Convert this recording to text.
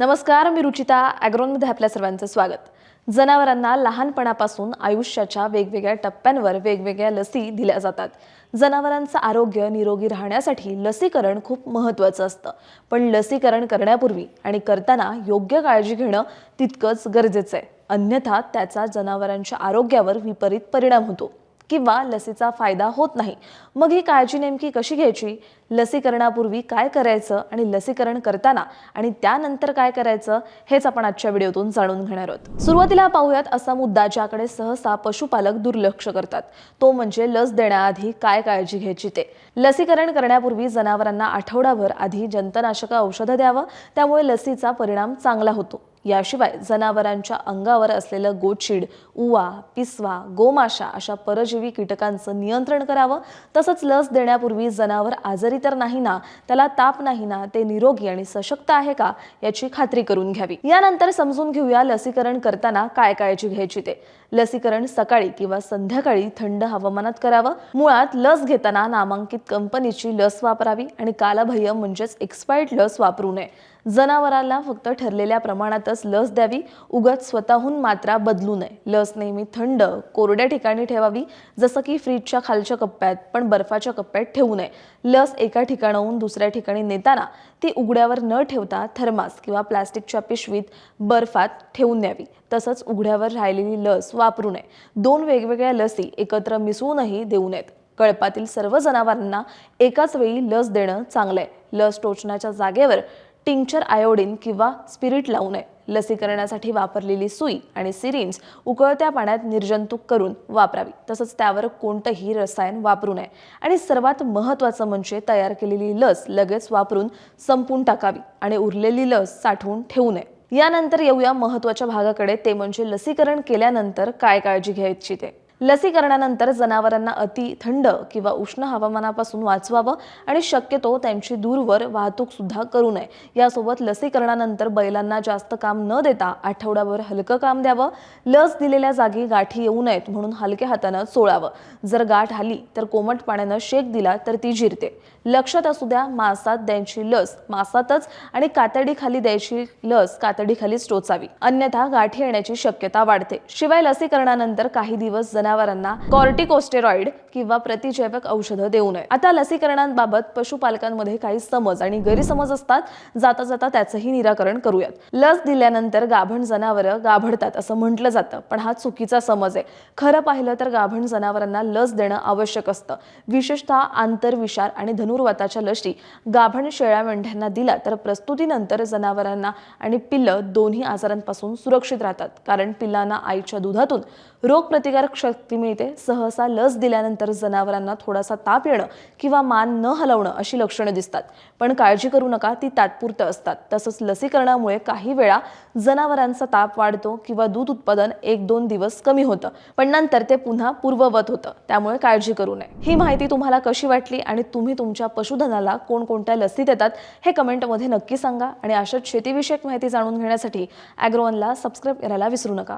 नमस्कार मी रुचिता ॲग्रोनमध्ये आपल्या सर्वांचं स्वागत. जनावरांना लहानपणापासून आयुष्याच्या वेगवेगळ्या टप्प्यांवर वेगवेगळ्या लसी दिल्या जातात. जनावरांचं आरोग्य निरोगी राहण्यासाठी लसीकरण खूप महत्त्वाचं असतं. पण लसीकरण करण्यापूर्वी आणि करताना योग्य काळजी घेणं तितकंच गरजेचं आहे. अन्यथा त्याचा जनावरांच्या आरोग्यावर विपरीत परिणाम होतो. किंवा लसीचा फायदा होत नाही. मग ही काळजी नेमकी कशी घ्यायची? लसीकरणापूर्वी काय करायचं आणि लसीकरण करताना आणि त्यानंतर काय करायचं? हेच आपण आजच्या व्हिडिओतून जाणून घेणार आहोत. सुरुवातीला पाहूयात असा मुद्दा ज्याकडे सहसा पशुपालक दुर्लक्ष करतात. तो म्हणजे लस देण्याआधी काय काळजी घ्यायची ते. लसीकरण करण्यापूर्वी जनावरांना आठवडाभर आधी जंतनाशक औषधं द्यावं. त्यामुळे लसीचा परिणाम चांगला होतो. याशिवाय जनावरांच्या अंगावर असलेलं गोचिड उवा पिसवा गोमाशा अशा परजीवी कीटकांचं नियंत्रण करावं. तसंच लस देण्यापूर्वी जनावर आजारी तर नाही ना त्याला ताप नाही ना ते निरोगी आणि सशक्त आहे का याची खात्री करून घ्यावी. यानंतर समजून घेऊया लसीकरण करताना काय काळजी घ्यायची ते. लसीकरण सकाळी किंवा संध्याकाळी थंड हवामानात करावं. मुळात लस घेताना नामांकित कंपनीची लस वापरावी आणि कालबाह्य म्हणजेच एक्सपायर्ड लस वापरू नये. जनावरांना फक्त ठरलेल्या प्रमाणातच लस द्यावी उगत स्वतःहून मात्रा बदलू नये. लस नेहमी थंड कोरड्या ठिकाणी ठेवावी जसं की फ्रीजच्या खालच्या कप्प्यात पण बर्फाच्या कप्प्यात ठेवू नये. लस एका ठिकाणाहून दुसऱ्या ठिकाणी नेताना ती उघड्यावर न ठेवता थर्मास किंवा प्लास्टिकच्या पिशवीत बर्फात ठेवून न्यावी तसंच उघड्यावर राहिलेली लस वापरू नये. दोन वेगवेगळ्या लसी एकत्र मिसळूनही देऊ नयेत. कळपातील सर्व जनावरांना एकाच वेळी लस देणं चांगलं आहे लस टोचण्याच्या जागेवर टिंक्चर आयोडीन किंवा स्पिरिट लावू नये. लसीकरणासाठी वापरलेली सुई आणि सिरिंज उकळत्या पाण्यात निर्जंतुक करून वापरावी. तसंच त्यावर कोणतंही रसायन वापरू नये. आणि सर्वात महत्त्वाचं म्हणजे तयार केलेली लस लगेच वापरून संपून टाकावी आणि उरलेली लस साठवून ठेवू नये. यानंतर येऊया महत्त्वाच्या भागाकडे. ते म्हणजे लसीकरण केल्यानंतर काय काळजी घ्यायची ते. लसीकरणानंतर जनावरांना अति थंड किंवा उष्ण हवामानापासून वाचवावं आणि शक्यतो त्यांची दूरवर वाहतूक सुद्धा करू नये. यासोबत लसीकरणानंतर बैलांना जास्त काम न देता आठवड्याभर हलकं काम द्यावं. लस दिलेल्या जागी गाठी येऊ नयेत म्हणून हलक्या हातानं चोळावं. जर गाठ आली तर कोमट पाण्यानं शेक दिला तर ती जिरते. लक्षात असू द्या मासात द्यायची लस मासातच आणि कातडीखाली द्यायची लस कातडीखालीच टोचावी. अन्यथा गाठी येण्याची शक्यता वाढते. शिवाय लसीकरणानंतर काही दिवस जनावरांना कॉर्टिकोस्टेरॉइड किंवा प्रतिजैवक औषधं देऊ नये. आता लसीकरणांबाबत पशुपालकांमध्ये काही समज आणि गैरसमज असतात. जाता जाता त्याचंही निराकरण करूयात. लस दिल्यानंतर गाभण जनावरं गाभडतात असं म्हटलं जातं पण हा चुकीचा समज आहे. खरं पाहिलं तर गाभण जनावरांना लस देणं आवश्यक असतं. विशेषतः आंतरविषार आणि धनुर्वाताच्या लशी गाभण शेळ्या मेंढ्यांना दिला तर प्रस्तुतीनंतर जनावरांना आणि पिल्लं दोन्ही आजारांपासून सुरक्षित राहतात. कारण पिल्लांना आईच्या दुधातून रोगप्रतिकारक शक्ती मिळते. सहसा लस दिल्यानंतर जनावरांना थोडासा ताप येणं किंवा मान न हलवणं अशी लक्षणं दिसतात. पण काळजी करू नका ती तात्पुरतं असतात. तसंच लसीकरणामुळे काही वेळा जनावरांचा ताप वाढतो किंवा दूध उत्पादन एक दोन दिवस कमी होतं. पण नंतर ते पुन्हा पूर्ववत होतं. त्यामुळे काळजी करू नये. ही माहिती तुम्हाला कशी वाटली आणि तुम्ही तुमच्या पशुधनाला कोणकोणत्या लसी देतात हे कमेंटमध्ये नक्की सांगा. आणि अशाच शेतीविषयक माहिती जाणून घेण्यासाठी ॲग्रोवनला सबस्क्राईब करायला विसरू नका.